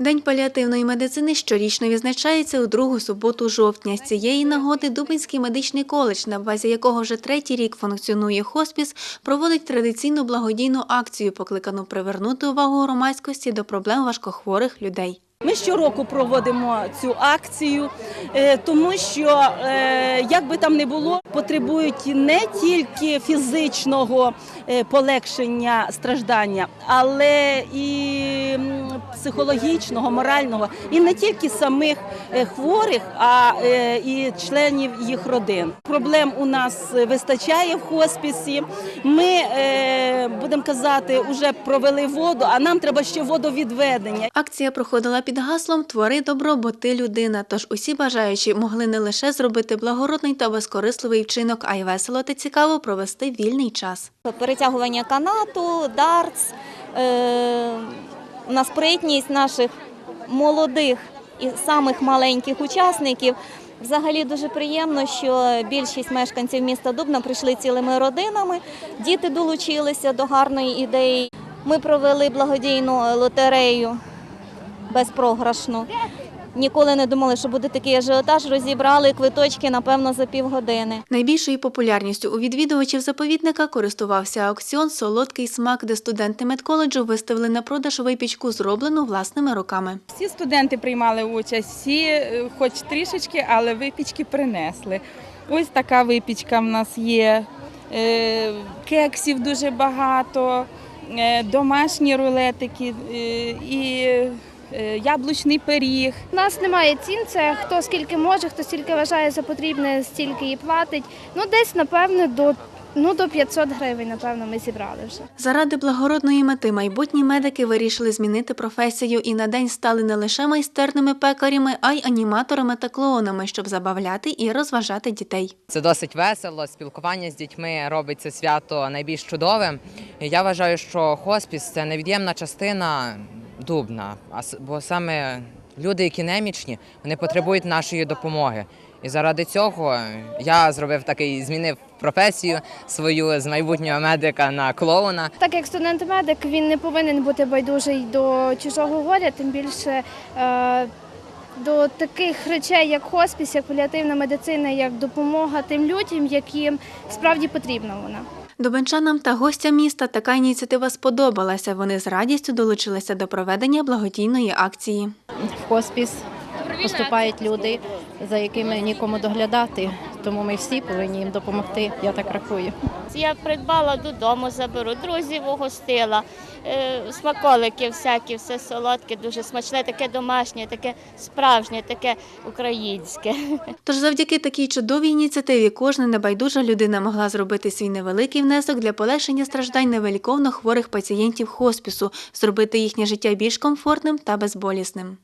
День паліативної медицини щорічно відзначається у другу суботу жовтня. З цієї нагоди Дубинський медичний коледж, на базі якого вже третій рік функціонує хоспіс, проводить традиційну благодійну акцію, покликану привернути увагу громадськості до проблем важкохворих людей. Ми щороку проводимо цю акцію, е, тому що, е, як би там не було, потребують не тільки фізичного е, полегшення страждання, але і психологічного, морального, і не тільки самих е, хворих, а е, і членів їх родин. Проблем у нас вистачає в хоспісі. Ми е, будемо казати, вже провели воду, а нам треба ще водовідведення. Акція проходила під гаслом Твори добро, бо ти людина. Тож усі бажаючі могли не лише зробити благородний та безкорисливий вчинок, а й весело та цікаво провести вільний час. перетягування канату, дартс, е, на спритність наших молодих і самих маленьких учасників. Взагалі дуже приємно, що більшість мешканців міста Дубна прийшли цілими родинами. Діти долучилися до гарної ідеї. Ми провели благодійну лотерею безпрограшну. Ніколи не думали, що буде такий ажіотаж. Розібрали квиточки, напевно, за півгодини. Найбільшою популярністю у відвідувачів заповідника користувався аукціон Солодкий смак, де студенти медколеджу виставили на продаж випічку, зроблену власними руками. Всі студенти приймали участь, всі, е, хоч трішечки, але випічки принесли. Ось така випічка в нас є. Е, Кексів дуже багато, е, домашні рулетики і яблучний пиріг. У нас немає цін, це хто скільки може, хто скільки вважає за потрібне, стільки і платить. Ну, десь, напевне, до, ну, до 500 гривень, напевно, ми зібрали вже. Заради благородної мети майбутні медики вирішили змінити професію і на день стали не лише майстерними пекарями, а й аніматорами та клоунами, щоб забавляти і розважати дітей. Це досить весело. Спілкування з дітьми робить це свято найбільш чудовим. Я вважаю, що хоспіс це невід'ємна частина дубна, бо саме люди, які немічні, вони потребують нашої допомоги. І заради цього я зробив такий, змінив професію свою з майбутнього медика на клоуна. Так як студент-медик, він не повинен бути байдужий до чужого горя, тим більше е, до таких речей, як хоспіс, як паліативна медицина, як допомога тим людям, яким справді потрібна вона. Дубенчанам та гостям міста така ініціатива сподобалася. Вони з радістю долучилися до проведення благодійної акції. в хоспіс поступають люди, за якими нікому доглядати. Тому ми всі повинні їм допомогти. Я так рахую. Я придбала додому, заберу друзів угостила. Е, Смаколики всякі, все солодке, дуже смачне, таке домашнє, таке справжнє, таке українське. Тож завдяки такій чудовій ініціативі кожна небайдужа людина могла зробити свій невеликий внесок для полегшення страждань невеликовно хворих пацієнтів хоспісу, зробити їхнє життя більш комфортним та безболісним.